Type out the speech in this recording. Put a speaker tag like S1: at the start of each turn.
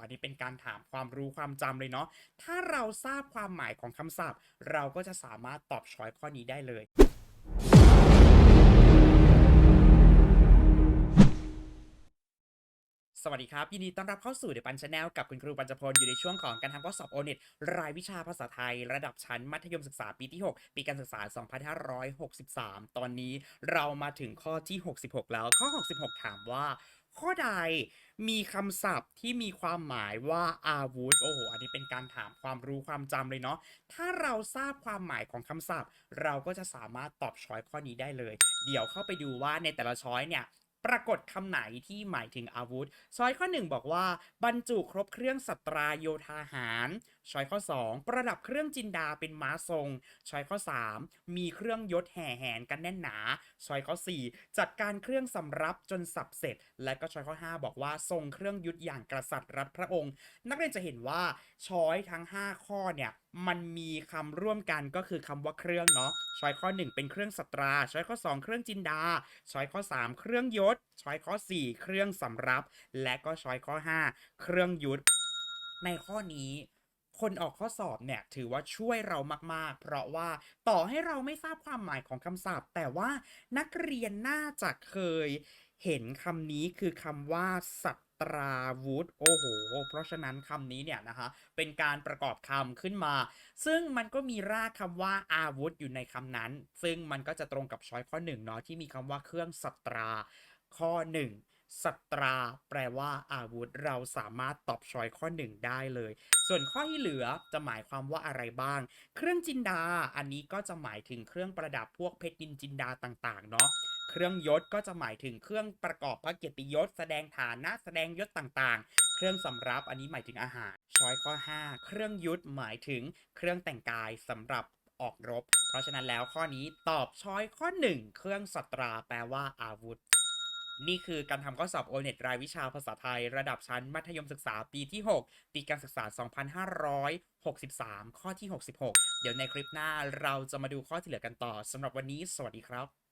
S1: อันนี้เป็นการถามความรู้ความจำเลยเนาะ ถ้าเราทราบความหมายของคำศัพท์ เราก็จะสามารถตอบช้อยข้อนี้ได้เลยสวัสดีครับ ยินดีต้อนรับเข้าสู่เดปันชาแนลกับคุณครูปัญจพล อยู่ในช่วงของการทำข้อสอบโอเน็ตรายวิชาภาษาไทย ระดับชั้นมัธยมศึกษาปีที่ 6 ปีการศึกษา 2563 ตอนนี้เรามาถึงข้อที่ 66 แล้วข้อ 66 ถามว่า ข้อใด มีคำศัพท์ที่มีความหมายว่าอาวุธ โอ้โห อันนี้เป็นการถามความรู้ความจำเลยเนาะ ถ้าเราทราบความหมายของคำศัพท์ เราก็จะสามารถตอบช้อยข้อนี้ได้เลย เดี๋ยวเข้าไปดูว่าในแต่ละช้อยเนี่ย ปรากฏคำไหนที่หมายถึงอาวุธช้อยข้อ 1 บอกว่า บรรจุครบเครื่องสัตราโยธาหารช้อยข้อ 2 ประดับเครื่องจินดาเป็นม้าทรงช้อยข้อ 3 มีเครื่องยศแห่แหนกันแน่นหนาช้อยข้อ 4 จัดการเครื่องสำรับจนสับเสร็จ และก็ช้อยข้อ 5 บอกว่าทรงเครื่องยุทธอย่างกษัตริย์รัฐพระองค์ นักเรียนจะเห็นว่าช้อยทั้ง 5 ข้อเนี่ยมันมีคำร่วมกันก็คือคำว่าเครื่องเนาะช้อยข้อ 1 เป็นเครื่องสัตราช้อยข้อ 2 เครื่องจินดาช้อยข้อ 3 เครื่องยศช้อยข้อ 4 เครื่องสำรับ และก็ช้อยข้อ 5 เครื่องยุทธในข้อนี้คนออกข้อสอบเนี่ยถือว่าช่วยเรามากๆ เพราะว่าต่อให้เราไม่ทราบความหมายของคำศัพท์ แต่ว่านักเรียนน่าจะเคยเห็นคำนี้คือคำว่าสัตราวุธโอ้โห เพราะฉะนั้นคำนี้เนี่ยนะคะเป็นการประกอบคำขึ้นมา ซึ่งมันก็มีรากคำว่าอาวุธอยู่ในคำนั้น ซึ่งมันก็จะตรงกับช้อยข้อหนึ่งเนาะที่มีคำว่าเครื่องสัตรา ข้อหนึ่งสัตรา แปลว่าอาวุธ เราสามารถตอบชอยข้อ 1 ได้เลย ส่วนข้อที่เหลือจะหมายความว่าอะไรบ้าง เครื่องจินดา อันนี้ก็จะหมายถึงเครื่องประดับพวกเพชรนินจินดาต่างๆ เนาะเครื่องยศก็จะหมายถึงเครื่องประกอบพระเกียรติยศ แสดงฐานะแสดงยศต่างๆ เครื่องสำรับอันนี้หมายถึงอาหาร ช้อยข้อ 5 เครื่องยุทธหมายถึงเครื่องแต่งกายสำหรับออกรบ เพราะฉะนั้นแล้วข้อนี้ตอบช้อยข้อ 1 เครื่องสตราแปลว่าอาวุธ นี่คือการทำข้อสอบโอเน็ตรายวิชาภาษาไทย ระดับชั้นมัธยมศึกษาปีที่ 6 ปีการศึกษา 2563 ข้อที่ 66 เดี๋ยวในคลิปหน้าเราจะมาดูข้อที่เหลือกันต่อสำหรับวันนี้ สวัสดีครับ